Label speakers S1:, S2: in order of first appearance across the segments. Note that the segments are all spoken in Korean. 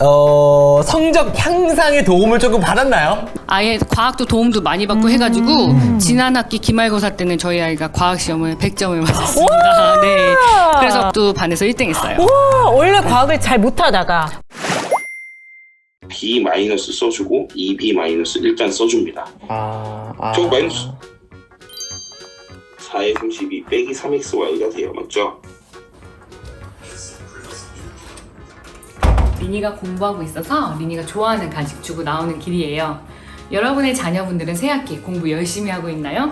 S1: 어, 성적 향상에 도움을 조금 받았나요?
S2: 아예 과학도 도움도 많이 받고 해가지고
S3: 음.
S2: 지난 학기 기말고사 때는 저희 아이가 과학 시험을 100점을 맞았습니다. 네. 그래서 또 반에서 1등했어요.
S3: 와, 원래 과학을 잘 못하다가
S4: B 마이너스 써주고 2B 마이너스 일단 써줍니다.
S1: 아, 아.
S4: 저 마이너스 4의 32 빼기 3xy가 돼요. 맞죠?
S2: 리니가 공부하고 있어서 리니가 좋아하는 간식 주고 나오는 길이에요. 여러분의 자녀분들은 새학기 공부 열심히 하고 있나요?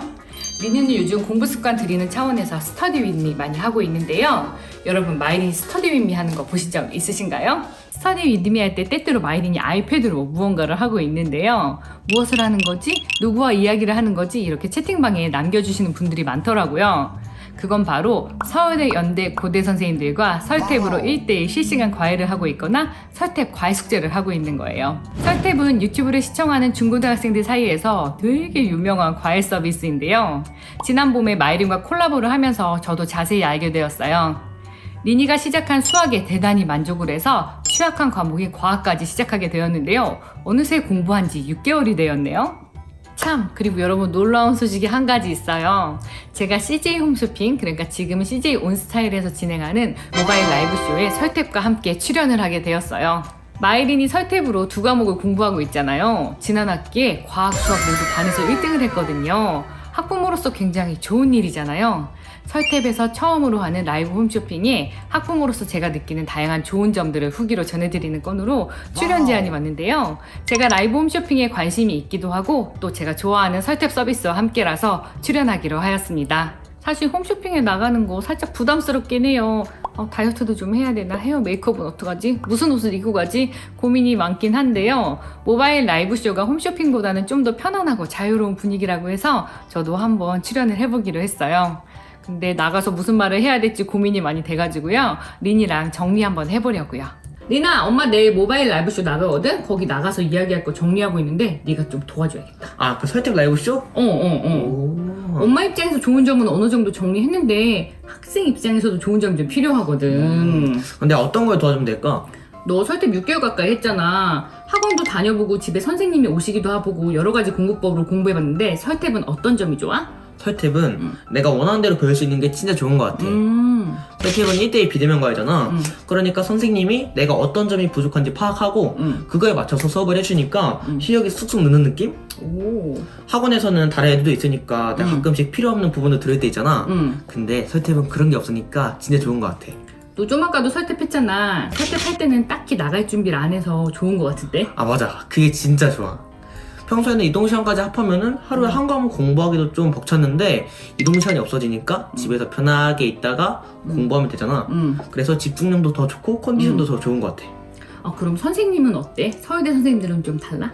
S2: 리니는 요즘 공부 습관 들이는 차원에서 스터디 윗미 많이 하고 있는데요. 여러분 마이린이 스터디 윗미 하는 거 보신 적 있으신가요? 스터디 윗미 할 때 때때로 마이린이 아이패드로 무언가를 하고 있는데요. 무엇을 하는 거지? 누구와 이야기를 하는 거지? 이렇게 채팅방에 남겨주시는 분들이 많더라고요. 그건 바로 서울대, 연대, 고대 선생님들과 설탭으로 1대1 실시간 과외를 하고 있거나 설탭 과외 숙제를 하고 있는 거예요. 설탭은 유튜브를 시청하는 중고등학생들 사이에서 되게 유명한 과외 서비스인데요. 지난 봄에 마이린과 콜라보를 하면서 저도 자세히 알게 되었어요. 리니가 시작한 수학에 대단히 만족을 해서 취약한 과목인 과학까지 시작하게 되었는데요. 어느새 공부한 지 6개월이 되었네요. 참, 그리고 여러분 놀라운 소식이 한 가지 있어요. 제가 CJ 홈쇼핑, 그러니까 지금은 CJ 온스타일에서 진행하는 모바일 라이브 쇼에 설탭과 함께 출연을 하게 되었어요. 마이린이 설탭으로 두 과목을 공부하고 있잖아요. 지난 학기에 과학, 수학 모두 반에서 1등을 했거든요. 학부모로서 굉장히 좋은 일이잖아요. 설탭에서 처음으로 하는 라이브 홈쇼핑에 학부모로서 제가 느끼는 다양한 좋은 점들을 후기로 전해드리는 건으로 출연 제안이 왔는데요. 제가 라이브 홈쇼핑에 관심이 있기도 하고 또 제가 좋아하는 설탭 서비스와 함께라서 출연하기로 하였습니다. 사실 홈쇼핑에 나가는 거 살짝 부담스럽긴 해요. 어, 다이어트도 좀 해야 되나? 헤어 메이크업은 어떡하지? 무슨 옷을 입고 가지? 고민이 많긴 한데요. 모바일 라이브 쇼가 홈쇼핑보다는 좀 더 편안하고 자유로운 분위기라고 해서 저도 한번 출연을 해보기로 했어요. 근데 나가서 무슨 말을 해야 될지 고민이 많이 돼가지고요. 린이랑 정리 한번 해보려고요. 리나, 엄마 내일 모바일 라이브쇼 나가거든? 거기 나가서 이야기할 거 정리하고 있는데 네가 좀 도와줘야겠다.
S1: 아, 그 설득 라이브 쇼?
S2: 어, 어, 어.
S1: 오.
S2: 엄마 입장에서 좋은 점은 어느 정도 정리했는데 학생 입장에서도 좋은 점이 좀 필요하거든.
S1: 근데 어떤 걸 도와주면 될까?
S2: 너 설득 6개월 가까이 했잖아. 학원도 다녀보고 집에 선생님이 오시기도 해보고 여러 가지 공부법으로 공부해봤는데 설득은 어떤 점이 좋아?
S1: 설탭은
S2: 음.
S1: 내가 원하는 대로 배울 수 있는 게 진짜 좋은 것 같아.
S2: 음,
S1: 설탭은 1대1 비대면 과외잖아.
S2: 음.
S1: 그러니까 선생님이 내가 어떤 점이 부족한지 파악하고
S2: 음.
S1: 그거에 맞춰서 수업을 해주니까
S2: 음.
S1: 실력이 쑥쑥 느는 느낌?
S2: 오,
S1: 학원에서는 다른 애들도 있으니까 내가
S2: 음.
S1: 가끔씩 필요 없는 부분도 들을 때 있잖아.
S2: 음.
S1: 근데 설탭은 그런 게 없으니까 진짜 좋은 것 같아.
S2: 너 좀 아까도 설득했잖아. 설득할 때는 딱히 나갈 준비를 안 해서 좋은 것 같은데?
S1: 아 맞아 그게 진짜 좋아 평소에는 이동 시간까지 합하면은 하루에 한 과목 공부하기도 좀 벅찼는데 이동 시간이 없어지니까 집에서 편하게 있다가
S2: 음.
S1: 공부하면 되잖아
S2: 음.
S1: 그래서 집중력도 더 좋고 컨디션도 더 좋은 것 같아
S2: 아, 그럼 선생님은 어때? 서울대 선생님들은 좀 달라?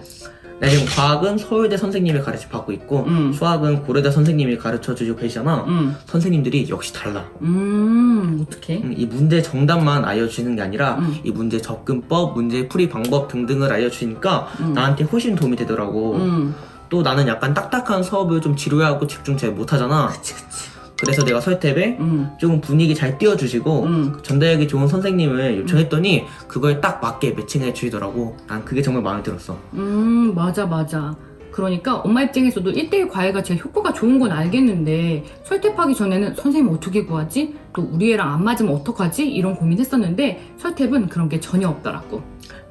S1: 나 지금 과학은 서울대 선생님이 가르쳐 받고 있고
S2: 음.
S1: 수학은 고려대 선생님이 가르쳐 주고 계시잖아
S2: 음.
S1: 선생님들이 역시 달라
S2: 음, 어떡해?
S1: 음, 이 문제 정답만 알려주시는 게 아니라
S2: 음.
S1: 이 문제 접근법, 문제 풀이 방법 등등을 알려주시니까
S2: 음.
S1: 나한테 훨씬 도움이 되더라고
S2: 음.
S1: 또 나는 약간 딱딱한 수업을 좀 지루해하고 집중 잘 못하잖아.
S2: 그치, 그치.
S1: 그래서 내가 설탭에
S2: 음.
S1: 좀 분위기 잘 띄워주시고
S2: 음.
S1: 전달하기 좋은 선생님을 요청했더니 그걸 딱 맞게 매칭해 주시더라고. 난 그게 정말 마음에 들었어.
S2: 음, 맞아, 맞아. 그러니까 엄마 입장에서도 1대1 과외가 제일 효과가 좋은 건 알겠는데 설득하기 전에는 선생님 어떻게 구하지? 또 우리 애랑 안 맞으면 어떡하지? 이런 고민했었는데 설득은 그런 게 전혀 없더라고.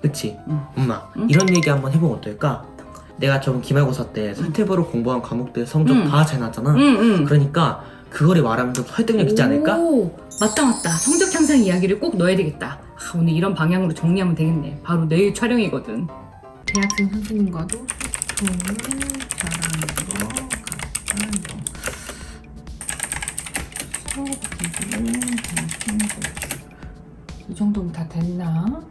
S1: 그치?
S2: 음.
S1: 엄마
S2: 음?
S1: 이런 얘기 한번 해보면 어떨까? 내가 저번 기말고사 때 설탭으로 공부한 과목들 성적
S2: 음.
S1: 다잘 났잖아.
S2: 응, 응.
S1: 그러니까 그거를 말하면 좀 설득력 있지 않을까?
S2: 오, 맞다, 맞다. 성적 향상 이야기를 꼭 넣어야 되겠다. 아, 오늘 이런 방향으로 정리하면 되겠네. 바로 내일 촬영이거든. 대학생 선생님과도 소통을 잘하는 것 같아요. 수업 기준은 대학생 이 정도면 다 됐나?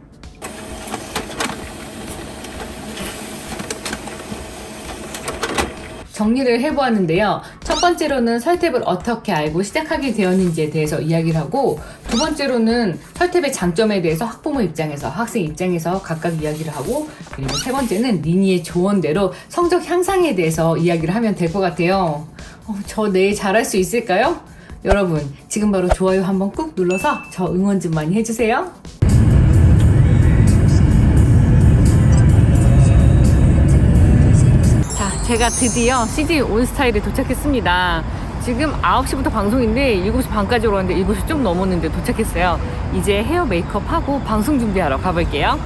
S2: 정리를 해보았는데요. 첫 번째로는 설탭을 어떻게 알고 시작하게 되었는지에 대해서 이야기를 하고 두 번째로는 설탭의 장점에 대해서 학부모 입장에서 학생 입장에서 각각 이야기를 하고 그리고 세 번째는 니니의 조언대로 성적 향상에 대해서 이야기를 하면 될 것 같아요. 어, 저 내일 잘할 수 있을까요? 여러분 지금 바로 좋아요 한번 꾹 눌러서 저 응원 좀 많이 해주세요. 제가 드디어 CJ 온스타일에 도착했습니다. 지금 9시부터 방송인데 7시 반까지 오는데 7시 좀 넘었는데 도착했어요. 이제 헤어 메이크업 하고 방송 준비하러 가볼게요.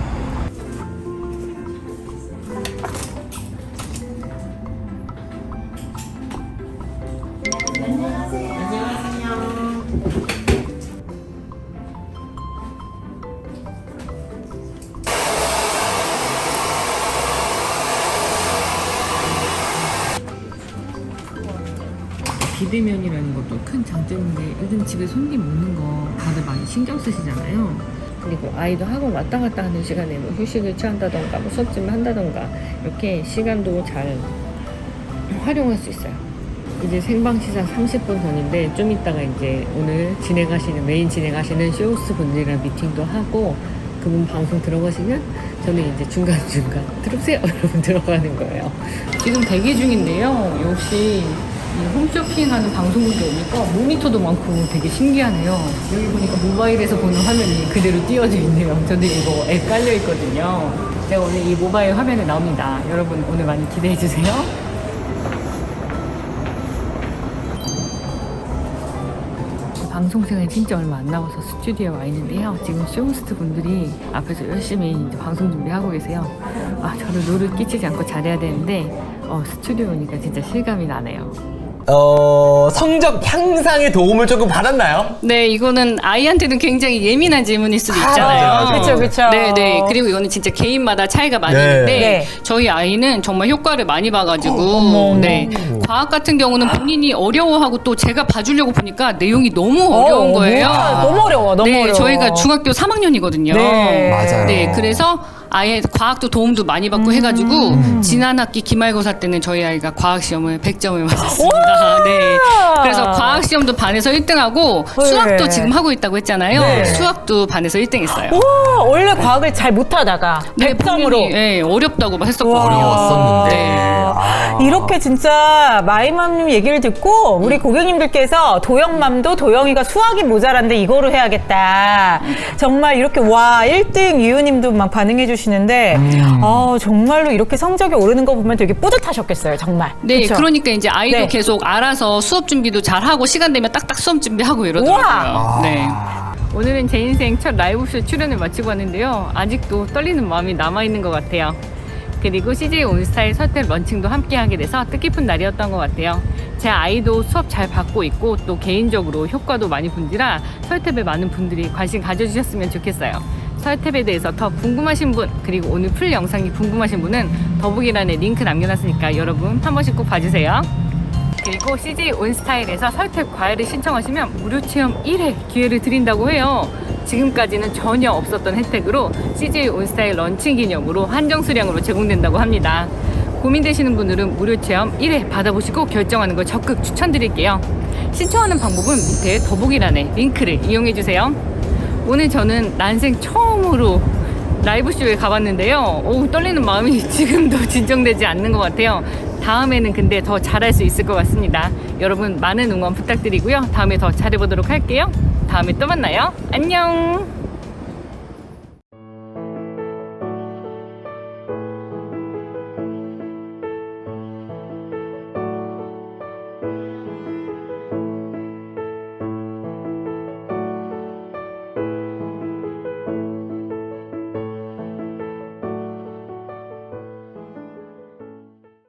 S2: 비대면이라는 것도 큰 장점인데 요즘 집에 손님 오는 거 다들 많이 신경 쓰시잖아요. 그리고 아이도 학원 왔다 갔다 하는 시간에 뭐 휴식을 취한다던가 뭐 수업 좀 한다던가 이렇게 시간도 잘 활용할 수 있어요. 이제 생방 시작 30분 전인데 좀 이따가 이제 오늘 진행하시는 메인 진행하시는 쇼호스 분들이랑 미팅도 하고 그분 방송 들어가시면 저는 이제 중간중간 들어오세요 여러분 들어가는 거예요. 지금 대기 중인데요. 역시 이 홈쇼핑하는 방송국에 오니까 모니터도 많고 되게 신기하네요. 여기 보니까 모바일에서 보는 화면이 그대로 띄어져 있네요. 저도 이거 앱 깔려 있거든요. 제가 오늘 이 모바일 화면에 나옵니다. 여러분 오늘 많이 기대해 주세요. 방송 생활 진짜 얼마 안 남아서 스튜디오에 와 있는데요. 지금 쇼호스트 분들이 앞에서 열심히 방송 준비하고 계세요. 아, 저도 노를 끼치지 않고 잘해야 되는데, 어, 스튜디오 오니까 진짜 실감이 나네요.
S5: 어, 성적 향상에 도움을 조금 받았나요?
S2: 네, 이거는 아이한테는 굉장히 예민한 질문일 수도
S3: 있잖아요. 그쵸, 그쵸.
S2: 네, 네. 그리고 이거는 진짜 개인마다 차이가 많이
S5: 네.
S2: 있는데
S3: 네.
S2: 저희 아이는 정말 효과를 많이 봐가지고
S3: 어머.
S2: 네 과학 같은 경우는 본인이 어려워하고 또 제가 봐주려고 보니까 내용이 너무 어려운
S3: 어,
S2: 거예요.
S3: 뭐야, 너무 어려워, 너무
S2: 네,
S3: 어려워.
S2: 저희가 중학교 3학년이거든요.
S3: 네.
S5: 맞아요.
S2: 네, 그래서 아예 과학도 도움도 많이 받고 해가지고 지난 학기 기말고사 때는 저희 아이가 과학 시험을 100점을 맞았습니다. 네. 그래서 과학 시험도 반에서 1등하고
S3: 네.
S2: 수학도 지금 하고 있다고 했잖아요.
S3: 네.
S2: 수학도 반에서 1등했어요.
S3: 와, 원래 과학을 잘 못하다가
S2: 네,
S3: 100점으로
S2: 본인이, 네, 어렵다고 막 했었거든요.
S5: 어려웠었는데.
S2: 네.
S5: 아.
S3: 이렇게 진짜 마이맘님 얘기를 듣고 우리 고객님들께서 도영맘도 도영이가 수학이 모자란데 이거로 해야겠다. 정말 이렇게 와 1등 이유님도 막 반응해 주시 는데 아, 정말로 이렇게 성적이 오르는 거 보면 되게 뿌듯하셨겠어요. 정말.
S2: 네,
S3: 그쵸?
S2: 그러니까 이제 아이도
S3: 네.
S2: 계속 알아서 수업 준비도 잘 하고 시간 되면 딱딱 수업 준비하고 이러더라고요.
S3: 우와.
S2: 네. 오늘은 제 인생 첫 라이브쇼 출연을 마치고 왔는데요. 아직도 떨리는 마음이 남아있는 것 같아요. 그리고 CJ 온스타일 설득 런칭도 함께 하게 돼서 뜻깊은 날이었던 것 같아요. 제 아이도 수업 잘 받고 있고 또 개인적으로 효과도 많이 본지라 설탭에 많은 분들이 관심 가져주셨으면 좋겠어요. 설탭에 대해서 더 궁금하신 분 그리고 오늘 풀 영상이 궁금하신 분은 더보기란에 링크 남겨놨으니까 여러분 한 번씩 꼭 봐주세요. 그리고 CJ 온스타일에서 설득 과외를 신청하시면 무료 체험 1회 기회를 드린다고 해요. 지금까지는 전혀 없었던 혜택으로 CJ 온스타일 런칭 기념으로 한정 수량으로 제공된다고 합니다. 고민되시는 분들은 무료 체험 1회 받아보시고 결정하는 걸 적극 추천드릴게요. 신청하는 방법은 밑에 더보기란에 링크를 이용해주세요. 오늘 저는 난생 처음으로 라이브쇼에 가봤는데요. 오, 떨리는 마음이 지금도 진정되지 않는 것 같아요. 다음에는 근데 더 잘할 수 있을 것 같습니다. 여러분 많은 응원 부탁드리고요. 다음에 더 잘해보도록 할게요. 다음에 또 만나요. 안녕!